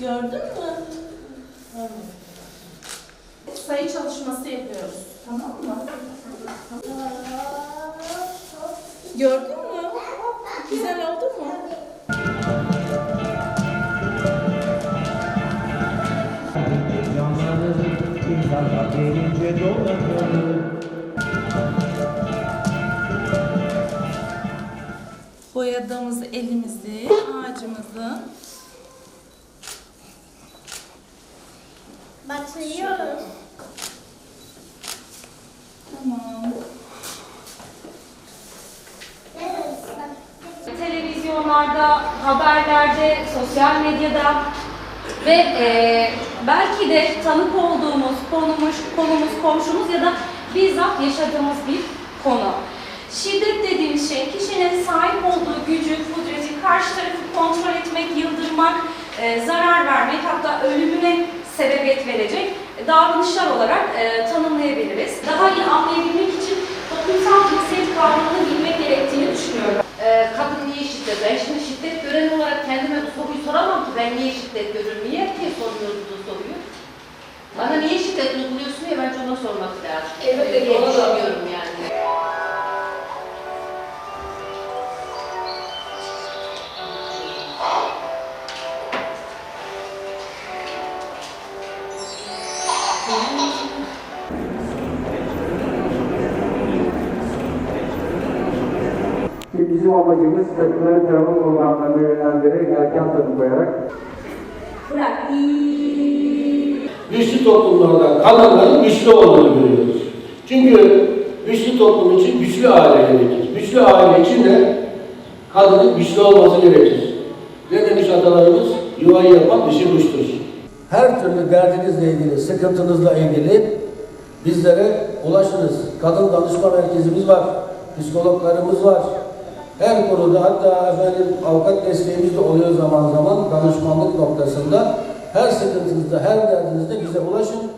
Gördün mü? Sayı çalışması yapıyoruz. Tamam mı? Gördün mü? Güzel oldu mu? İnsanlar gelince dolanır. Boyadığımız elimizi, ağacımızı Batırıyoruz. Tamam. televizyonlarda, haberlerde, sosyal medyada ve e, belki de tanık olduğumuz konumuz, konumuz, komşumuz ya da bizzat yaşadığımız bir konu. Şiddet dediğimiz şey kişinin sahip olduğu gücü, kudreti karşı tarafı kontrol etmek, yıldırmak, e, zarar vermek hatta ölümüne sebebiyet verecek davranışlar olarak e, tanımlayabiliriz. Daha iyi anlayabilmek için toplumsal cinsiyet kavramını bilmek gerektiğini düşünüyorum. Ee, kadın niye şiddet? Ben şimdi şiddet gören olarak kendime bu soruyu soramam ki ben niye şiddet görüyorum? Niye herkes soruyor bu soruyu? Bana niye şiddet uyguluyorsun diye bence ona sormak lazım. Evet, diye bizim amacımız kadınları tarafın programlarına yönlendirerek erken tanı koyarak güçlü toplumlarda kadınların güçlü olduğunu görüyoruz. Çünkü güçlü toplum için güçlü aile gerekir. Güçlü aile için de kadının güçlü olması gerekir. Ne demiş atalarımız? Yuvayı yapan dişi kuştur. Her türlü derdinizle ilgili, sıkıntınızla ilgili bizlere ulaşınız. Kadın danışma merkezimiz var, psikologlarımız var. Her konuda hatta efendim avukat desteğimiz de oluyor zaman zaman danışmanlık noktasında. Her sıkıntınızda, her derdinizde bize ulaşın.